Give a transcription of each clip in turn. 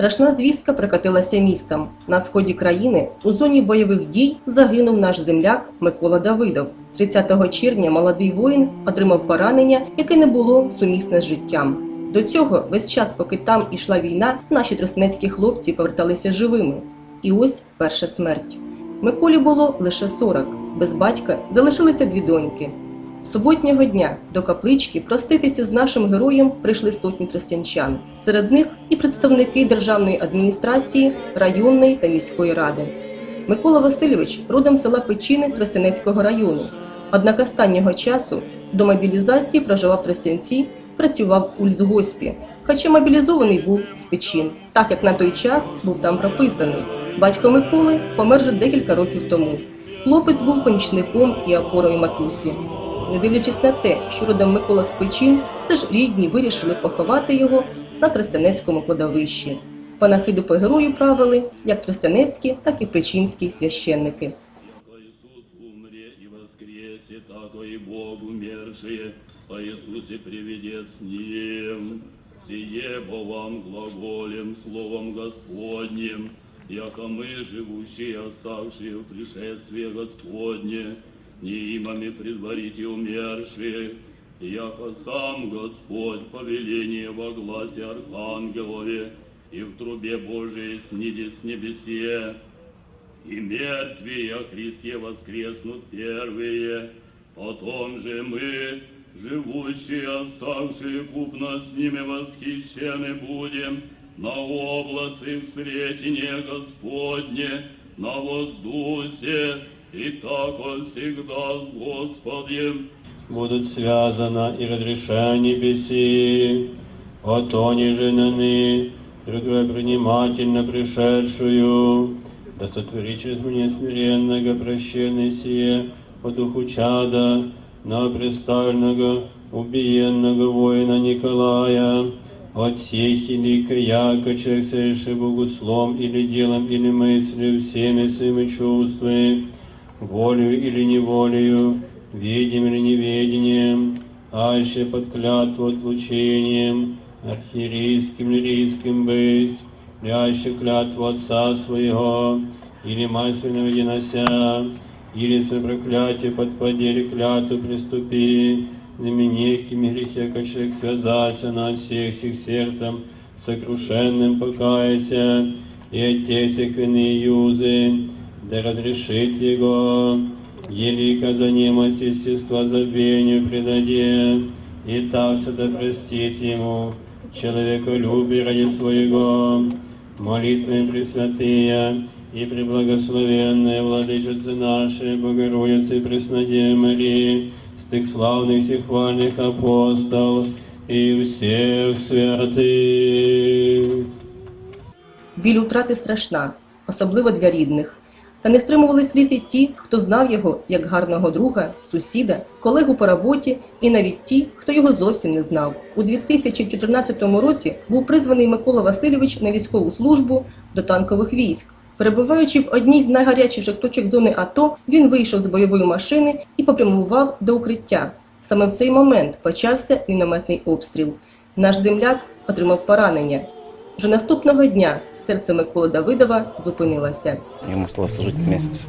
Страшна звістка прикатилася містом. На сході країни у зоні бойових дій загинув наш земляк Микола Давидов. 30 червня молодий воїн отримав поранення, яке не було сумісне з життям. До цього весь час, поки там ішла війна, наші тростянецькі хлопці поверталися живими. І ось перша смерть. Миколі було лише 40. Без батька залишилися дві доньки. Суботнього дня до каплички проститися з нашим героєм прийшли сотні тростянчан. Серед них і представники державної адміністрації, районної та міської ради. Микола Васильович родом села Печини Тростянецького району. Однак останнього часу до мобілізації проживав в Тростянці, працював у лісгоспі, хоча мобілізований був з Печин, так як на той час був там прописаний. Батько Миколи помер вже декілька років тому. Хлопець був помічником і опорою матусі. Не дивлячись на те, що родом Микола з Печин, все ж рідні вирішили поховати його на Тростянецькому кладовищі. Панахиду по герою правили як тростянецькі, так і печінські священники. По Иисусе приведет с Ним. Сие по вам глаголем, словом Господним, яко мы, живущие, оставшие в пришествие Господне, не имами предварите умершие, яко сам Господь повеление во гласе Архангелове и в трубе Божией снидет с небесе, и мертвые о Христе воскреснут первые, потом же мы, живущие, оставшие купно с ними восхищены будем. На облаце встретения Господне, на воздусе, и так он всегда с Господем, будут связаны и разрешения беси, от они женаны, другое принимательно пришедшую, да сотвори через меня смиренного прощения сие по духу чада, на представленного убиенного воина Николая, от сех или яко человек соверши богослом или делом или мыслью, всеми своими чувствами, волею или неволею, видим или неведением, аще под клятву отлучением, архиерейским или рийским быть, ляще клятву отца своего, или мать свою единося, или свое проклятие подпадели клятву приступи, на некими грехе, как человек связался на всех всех сердцем, сокрушенным покаяся, и от тех всех вины юзы, да разрешит его, елика за немощь естества забвению предаде, и также да простит ему, человеколюбие ради своего, молитвы пресвятые и преблагословенные владычицы нашей, Богородицы и Преснодевы Марии, с тех славных всех хвальных апостолов и всех святых. Біль утрати страшна, особливо для рідних. Та не стримували сліз і ті, хто знав його як гарного друга, сусіда, колегу по роботі, і навіть ті, хто його зовсім не знав. У 2014 році був призваний Микола Васильович на військову службу до танкових військ. Перебуваючи в одній з найгарячіших точок зони АТО, він вийшов з бойової машини і попрямував до укриття. Саме в цей момент почався мінометний обстріл. Наш земляк отримав поранення. Вже наступного дня серце Миколи Давидова зупинилося. Ему осталось служить месяц.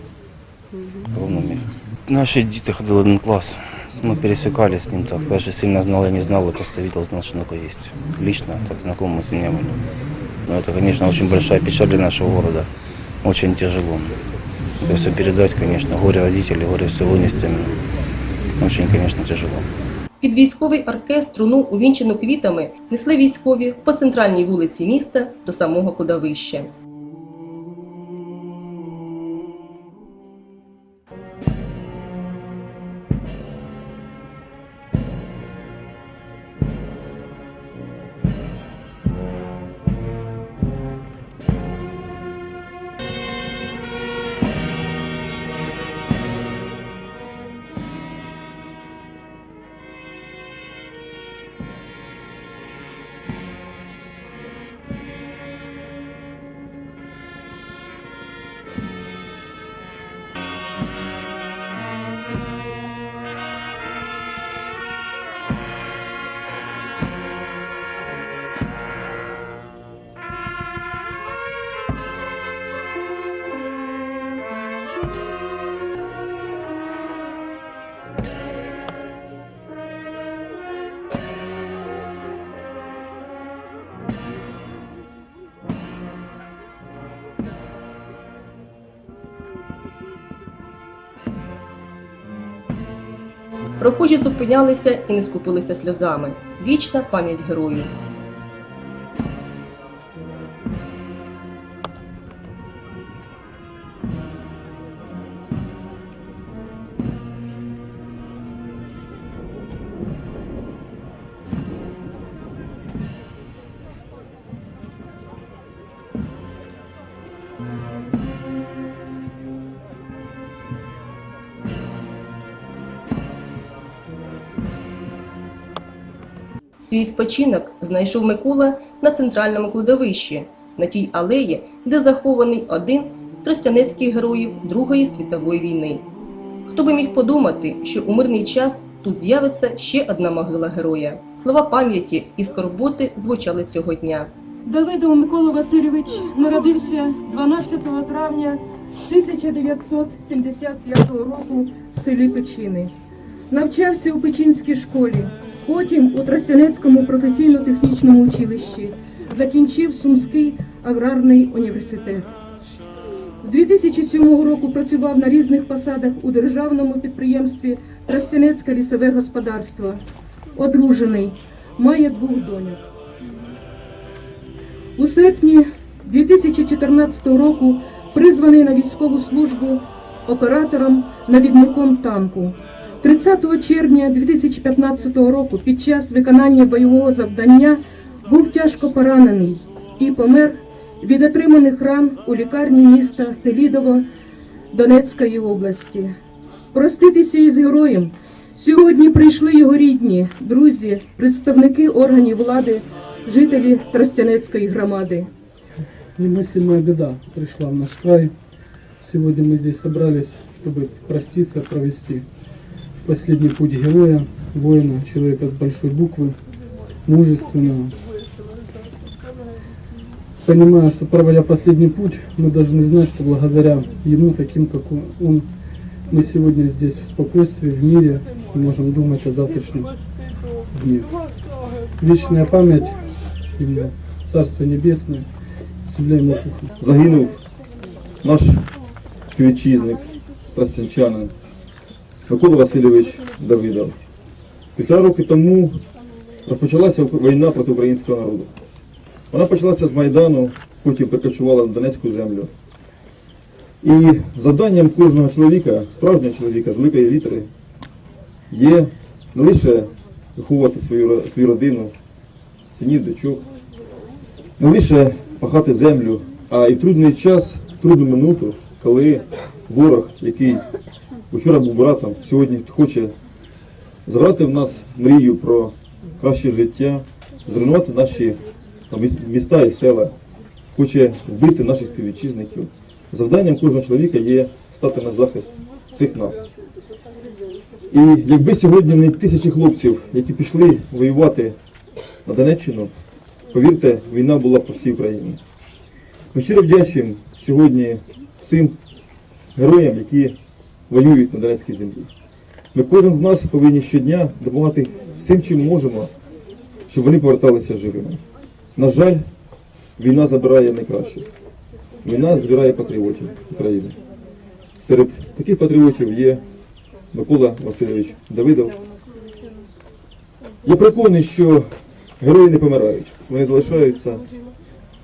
Ровно месяц. Наши дети ходили в один класс. Мы пересекались с ним, так сказать, что сильно знал, я не знал, и просто видел, знал, что такое есть. Лично, так знакомы мы с ним не были. Но это, конечно, очень большая печаль для нашего города. Очень тяжело. Это все передать, конечно, горе родителей, горе все вынести. Очень, конечно, тяжело. Під військовий оркестр труну, увінчену квітами, несли військові по центральній вулиці міста до самого кладовища. Прохожі зупинялися і не скупилися сльозами. Вічна пам'ять герою. Свій спочинок знайшов Микола на центральному кладовищі, на тій алеї, де захований один з тростянецьких героїв Другої світової війни. Хто би міг подумати, що у мирний час тут з'явиться ще одна могила героя. Слова пам'яті і скорботи звучали цього дня. Давидов Микола Васильович народився 12 травня 1975 року в селі Печини. Навчався у Печінській школі, потім у Тростянецькому професійно-технічному училищі. Закінчив Сумський аграрний університет. З 2007 року працював на різних посадах у державному підприємстві Тростянецьке лісове господарство. Одружений, має двох доньок. У серпні 2014 року призваний на військову службу оператором навідником танку. 30 червня 2015 року під час виконання бойового завдання був тяжко поранений і помер від отриманих ран у лікарні міста Селідово Донецької області. Проститися із героєм сьогодні прийшли його рідні, друзі, представники органів влади, жителі Тростянецької громади. Немыслимая беда пришла в наш край. Сегодня мы здесь собрались, чтобы проститься, провести последний путь героя, воина, человека с большой буквы, мужественного. Понимая, что проводя последний путь, мы должны знать, что благодаря ему, таким как он, мы сегодня здесь в спокойствии, в мире, можем думать о завтрашнем дне. Вечная память ему, Царство Небесное, земля ему пухом. загинув наш співвітчизник, тростянчанин Микола Васильович Давидов. Півтора роки тому розпочалася війна проти українського народу. Вона почалася з Майдану, потім перекочувала на Донецьку землю. І завданням кожного чоловіка, справжнього чоловіка з великої літери, є не лише виховувати свою, свою родину, синів, дочок, не лише пахати землю, а і в трудний час, в трудну минуту, коли ворог, який вчора був братом, сьогодні хоче забрати в нас мрію про краще життя, зруйнувати наші міста і села, хоче вбити наших співвітчизників. Завданням кожного чоловіка є стати на захист всіх нас. І якби сьогодні не тисячі хлопців, які пішли воювати на Донеччину, Повірте, війна була по всій Україні. Ми щиро вдячні сьогодні всім героям, які воюють на Донецькій землі. Ми кожен з нас повинні щодня допомагати всім, чим можемо, щоб вони поверталися живими. На жаль, війна забирає найкращих. Війна збирає патріотів України. Серед таких патріотів є Микола Васильович Давидов. Я переконаний, що Герої не помирають, вони залишаються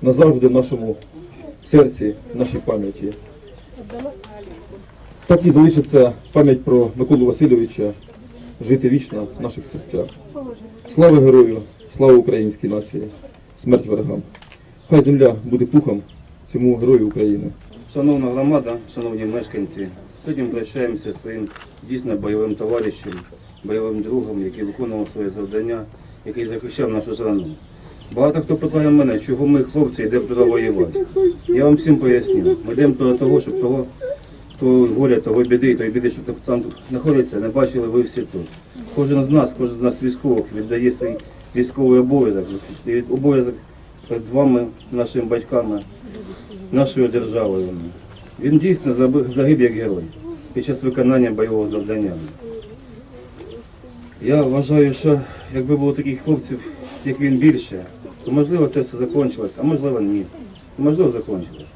назавжди в нашому серці, в нашій пам'яті. Так і залишиться пам'ять про Миколу Васильовича жити вічно в наших серцях. Слава герою, слава українській нації, смерть ворогам. Хай земля буде пухом цьому герою України. Шановна громада, шановні мешканці, сьогодні прощаємося своїм дійсно бойовим товаришем, бойовим другом, який виконував своє завдання, який захищав нашу страну. Багато хто питає мене, чого ми, хлопці, йдемо туди воювати. Я вам всім поясню. Ми йдемо до того, щоб того, того горя, того біди, тої біди, що там знаходиться, не бачили ви всі тут. Кожен з нас, кожен з нас військових віддає свій військовий обов'язок, і обов'язок перед вами, нашими батьками, нашою державою. Він дійсно загиб як герой під час виконання бойового завдання. Я вважаю, що якби було таких хлопців, як він більше, то можливо це все закончилось, а можливо ні. Можливо, закончилось.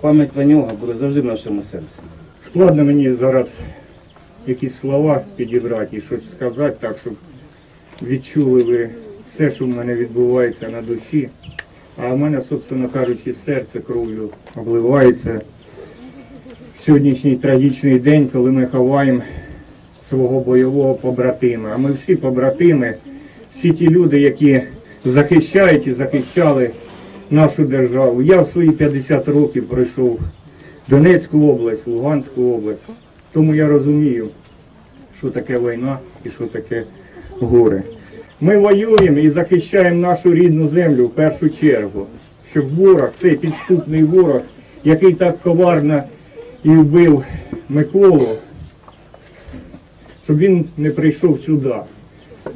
Пам'ять про нього буде завжди в нашому серці. Складно мені зараз якісь слова підібрати і щось сказати так, щоб відчули ви все, що в мене відбувається на душі. А в мене, собственно кажучи, серце кров'ю обливається сьогоднішній трагічний день, коли ми ховаємо свого бойового побратима. А ми всі побратими, всі ті люди, які захищають і захищали нашу державу. Я в свої 50 років пройшов Донецьку область, Луганську область. Тому я розумію, що таке війна і що таке горе. Ми воюємо і захищаємо нашу рідну землю в першу чергу, щоб ворог, цей підступний ворог, який так коварно і вбив Миколу, щоб він не прийшов сюди.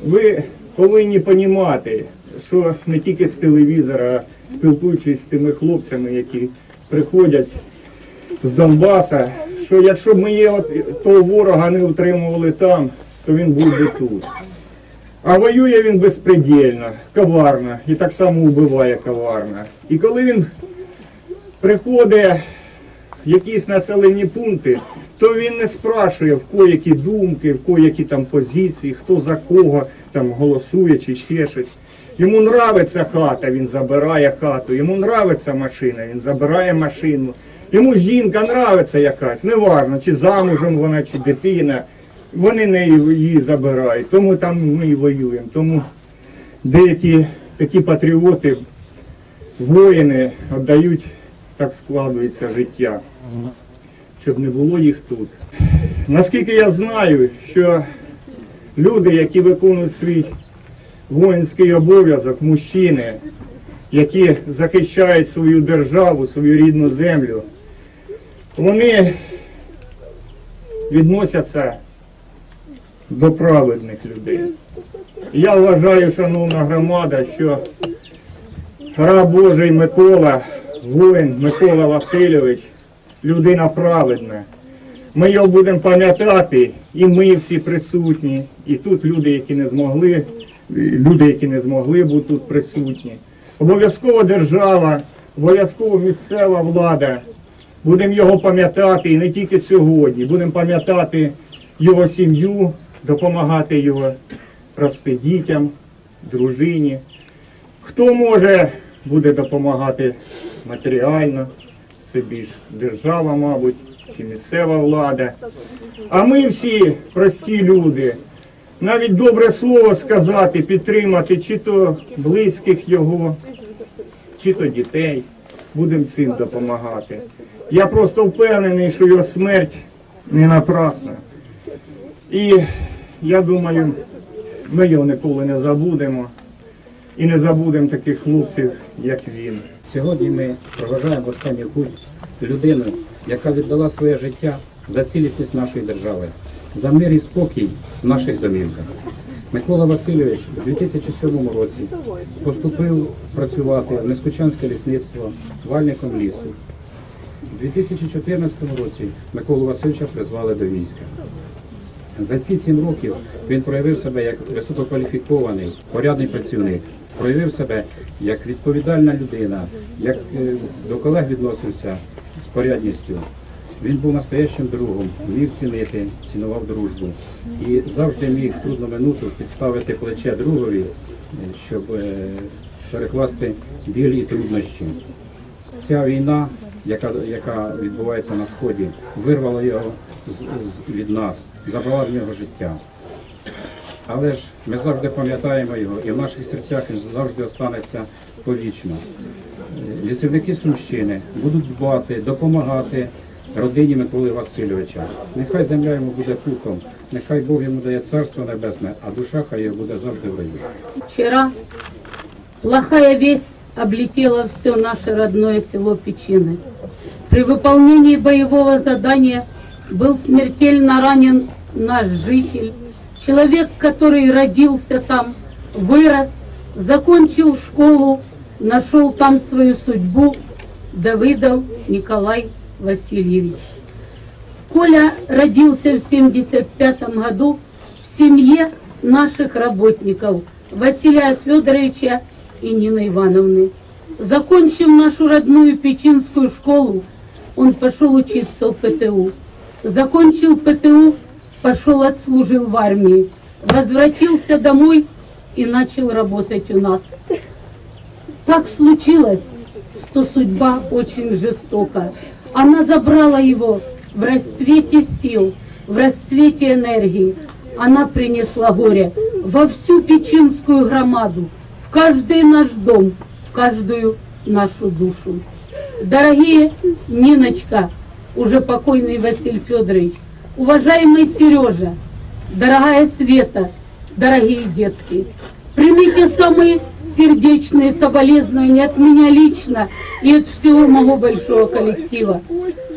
Ви повинні розуміти, що не тільки з телевізора, спілкуючись з тими хлопцями, які приходять з Донбаса, що якщо б ми того ворога не утримували там, то він був би тут. А воює він безпредельно, коварно, і так само вбиває коварно. І коли він приходить в якісь населені пункти, то він не спрашує, в кого які думки, в кого які там позиції, хто за кого там голосує чи ще щось. Йому нравиться хата, він забирає хату, йому нравиться машина, він забирає машину. Йому жінка нравиться якась, неважно, чи замужем вона, чи дитина. Вони не її забирають, тому там ми і воюємо. Тому деякі такі патріоти, воїни віддають, так складується життя, щоб не було їх тут. Наскільки я знаю, що люди, які виконують свій воїнський обов'язок, мужчини, які захищають свою державу, свою рідну землю, вони відносяться до праведних людей. Я вважаю, шановна громада, що раб Божий Микола, воїн Микола Васильович, людина праведна. Ми його будемо пам'ятати, і ми всі присутні, і тут люди, які не змогли, люди, які не змогли бути тут присутні. Обов'язково держава, обов'язково місцева влада. Будемо його пам'ятати і не тільки сьогодні. Будемо пам'ятати його сім'ю, допомагати його рости дітям, дружині. Хто може, буде допомагати матеріально, це більш держава, мабуть, чи місцева влада. А ми всі прості люди. Навіть добре слово сказати, підтримати чи то близьких його, чи то дітей. Будемо цим допомагати. Я просто впевнений, що його смерть не напрасна. І я думаю, ми його ніколи не забудемо. І не забудемо таких хлопців, як він. Сьогодні ми проважаємо в останню путь людину, яка віддала своє життя за цілісність нашої держави, за мир і спокій в наших домівках. Микола Васильович у 2007 році поступив працювати в Нескучанське лісництво вальником лісу. У 2014 році Миколу Васильовича призвали до війська. За ці сім років він проявив себе як висококваліфікований, порядний працівник, проявив себе як відповідальна людина, як е, до колег відносився з порядністю. Він був настоящим другом, вмів цінити, цінував дружбу і завжди міг в трудну минуту підставити плече другові, е, щоб е, перекласти біль і труднощі. Ця війна, яка, яка відбувається на сході, вирвала його з, з- від нас, забрала в нього життя. Але ж ми завжди пам'ятаємо його, і в наших серцях він завжди останеться повічно. Е, Лісівники Сумщини будуть дбати, допомагати родині Миколи Васильовича. Нехай земля йому буде пухом, нехай Бог йому дає царство небесне, а душа хай його буде завжди в раю. Вчера плохая весть облетела все наше родное село Печины. При выполнении боевого задания был смертельно ранен наш житель, человек, который родился там, вырос, закончил школу, нашел там свою судьбу, Давыдов Николай Васильевич. Коля родился в 75 году в семье наших работников Василия Федоровича и Нины Ивановны. Закончив нашу родную Печинскую школу, он пошел учиться в ПТУ. Закончил ПТУ, пошел отслужил в армии, возвратился домой и начал работать у нас. Так случилось, что судьба очень жестока. Она забрала его в расцвете сил, в расцвете энергии. Она принесла горе во всю Печинскую громаду, в каждый наш дом, в каждую нашу душу. Дорогие Ниночка, уже покойный Василий Федорович, уважаемый Сережа, дорогая Света, дорогие детки, примите самые сердечные соболезнования от меня лично и от всего моего большого коллектива.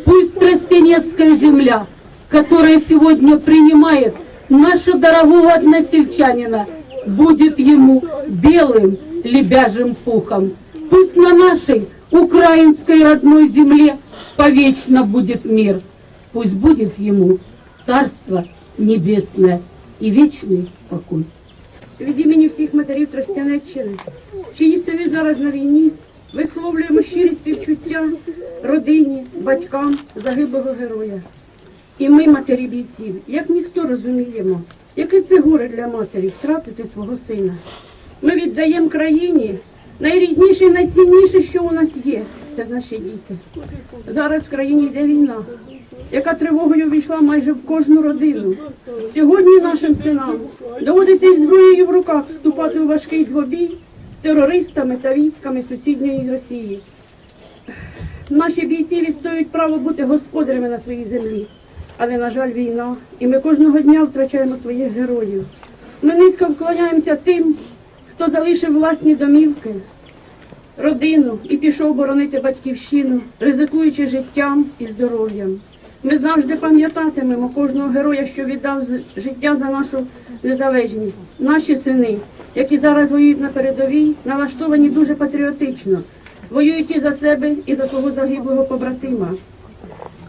Пусть Тростенецкая земля, которая сегодня принимает нашего дорогого односельчанина, будет ему белым лебяжим пухом. Пусть на нашей украинской родной земле повечно будет мир. Пусть будет ему царство небесное и вечный покой. Від імені всіх матерів Тростянеччини, чиї сини зараз на війні, висловлюємо щирі співчуття родині, батькам загиблого героя. І ми, матері бійців, як ніхто розуміємо, яке це горе для матері втратити свого сина. Ми віддаємо країні найрідніше і найцінніше, що у нас є, це наші діти. Зараз в країні йде війна, яка тривогою війшла майже в кожну родину. Сьогодні нашим синам доводиться із зброєю в руках вступати у важкий двобій з терористами та військами сусідньої Росії. Наші бійці відстоюють право бути господарями на своїй землі. Але, на жаль, війна, і ми кожного дня втрачаємо своїх героїв. Ми низько вклоняємося тим, хто залишив власні домівки, родину і пішов боронити батьківщину, ризикуючи життям і здоров'ям. Ми завжди пам'ятатимемо кожного героя, що віддав життя за нашу незалежність. Наші сини, які зараз воюють на передовій, налаштовані дуже патріотично, воюють і за себе, і за свого загиблого побратима.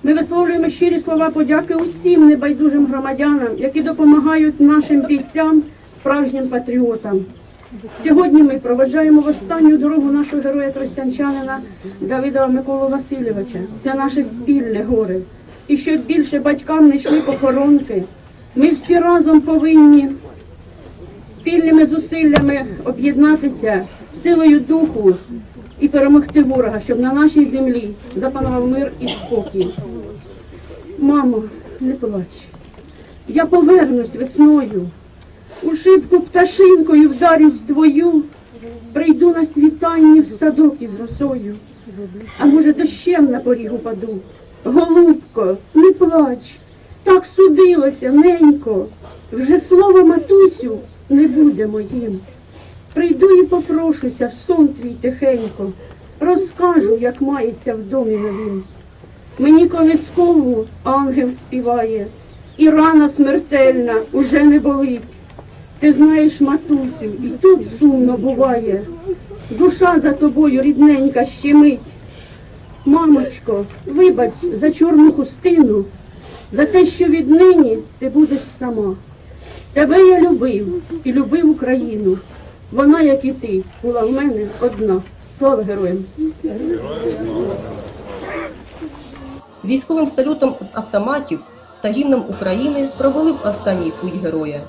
Ми висловлюємо щирі слова подяки усім небайдужим громадянам, які допомагають нашим бійцям, справжнім патріотам. Сьогодні ми проведжаємо в останню дорогу нашого героя тростянчанина Давида Миколу Васильовича. Це наше спільне горе. І щоб більше батькам не йшли похоронки, ми всі разом повинні спільними зусиллями об'єднатися силою духу і перемогти ворога, щоб на нашій землі запанував мир і спокій. Мамо, не плач. Я повернусь весною. У шибку пташинкою вдарюсь твою, прийду на світанні в садок із росою, а може дощем на поріг упаду. Голубко, не плач, так судилося, ненько, вже слово матусю не буде моїм. Прийду і попрошуся в сон твій тихенько, розкажу, як мається в домі новім. Мені колискову ангел співає, і рана смертельна уже не болить. Ти знаєш, матусю, і тут сумно буває. Душа за тобою рідненька щемить. Мамочко, вибач за чорну хустину, за те, що віднині ти будеш сама. Тебе я любив і любив Україну. Вона, як і ти, була в мене одна. Слава героям! Військовим салютом з автоматів та гімном України провели в останній путь героя.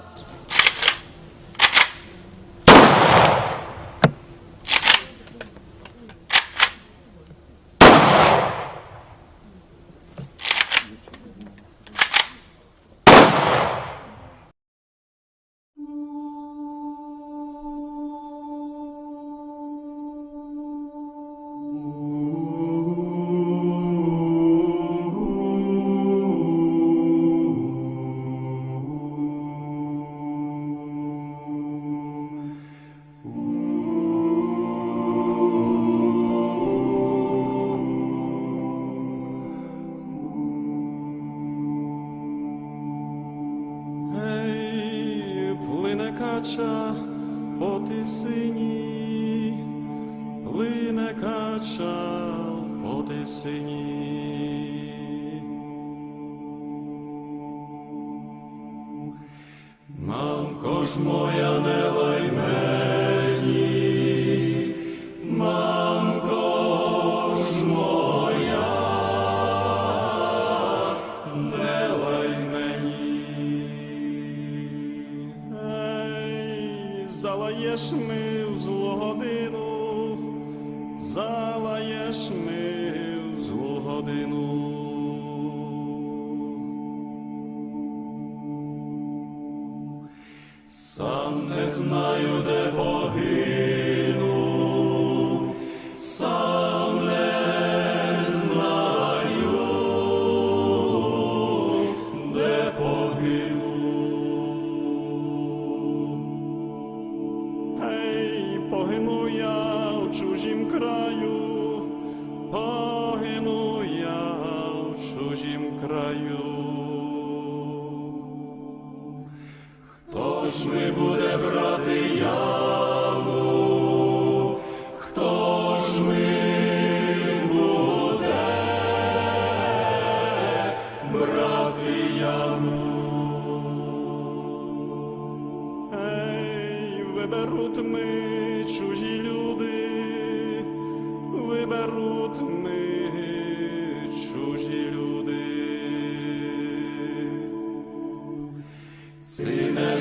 przyszły budynki.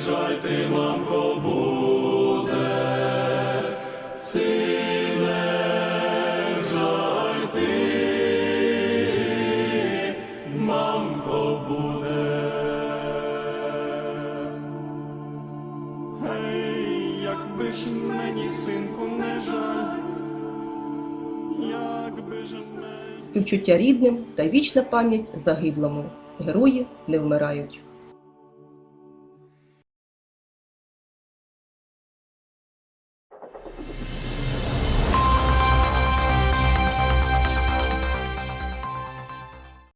Жаль ти, мамко, буде, ціле жаль ти, мамко буде. Гей, якби ж мені, синку, не жаль, якби ж мені... Співчуття рідним та вічна пам'ять загиблому. Герої не вмирають.